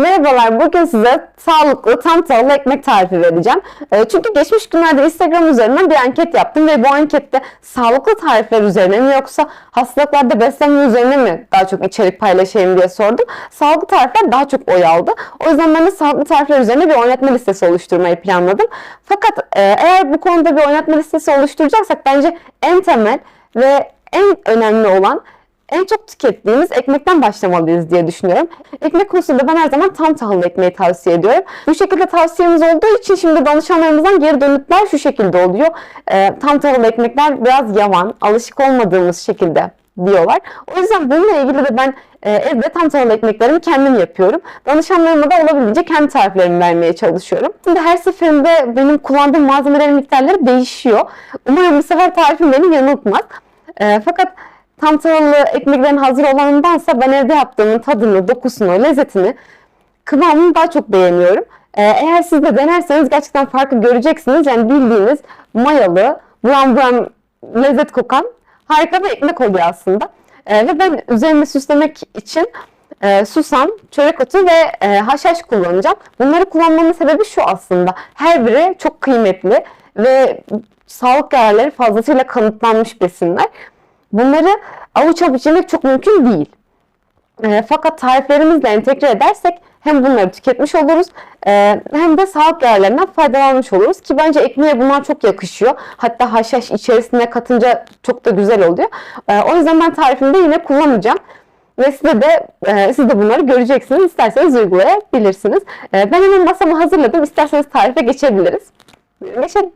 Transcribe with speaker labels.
Speaker 1: Merhabalar, bugün size sağlıklı tam tahıllı ekmek tarifi vereceğim. Ee, Çünkü geçmiş günlerde Instagram üzerinden bir anket yaptım ve bu ankette sağlıklı tarifler üzerine mi yoksa hastalıklarda beslenme üzerine mi daha çok içerik paylaşayım diye sordum. Sağlıklı tarifler daha çok oy aldı. O yüzden ben de sağlıklı tarifler üzerine bir oynatma listesi oluşturmayı planladım. Fakat e, eğer bu konuda bir oynatma listesi oluşturacaksak bence en temel ve en önemli olan en çok tükettiğimiz ekmekten başlamalıyız diye düşünüyorum. Ekmek konusunda ben her zaman tam tahıllı ekmeği tavsiye ediyorum. Bu şekilde tavsiyemiz olduğu için şimdi danışanlarımızdan geri dönütler şu şekilde oluyor. Ee, tam tahıllı ekmekler biraz yavan, alışık olmadığımız şekilde diyorlar. O yüzden bununla ilgili de ben e, evde tam tahıllı ekmeklerimi kendim yapıyorum. Danışanlarıma da olabildiğince kendi tariflerimi vermeye çalışıyorum. Şimdi her seferinde benim kullandığım malzemelerin miktarları değişiyor. Umarım bu sefer tarifim beni yanıltmaz. E, fakat tam tahıllı ekmeklerin hazır olanındansa ben evde yaptığımın tadını, dokusunu, lezzetini, kıvamını daha çok beğeniyorum. Ee, eğer siz de denerseniz gerçekten farkı göreceksiniz. Yani bildiğiniz mayalı, buram buram lezzet kokan harika bir ekmek oluyor aslında. Ee, ve ben üzerine süslemek için e, susam, çörek otu ve e, haşhaş kullanacağım. Bunları kullanmamın sebebi şu aslında. Her biri çok kıymetli ve sağlık değerleri fazlasıyla kanıtlanmış besinler. Bunları avuç avuç yemek çok mümkün değil. E, fakat tariflerimizle entegre edersek hem bunları tüketmiş oluruz e, hem de sağlık değerlerinden faydalanmış oluruz ki bence ekmeğe bunlar çok yakışıyor. Hatta haşhaş içerisine katınca çok da güzel oluyor. E, o yüzden ben tarifimde yine kullanacağım. Ve size de, e, siz de bunları göreceksiniz. İsterseniz uygulayabilirsiniz. E, ben hemen masamı hazırladım. İsterseniz tarife geçebiliriz. Geçelim.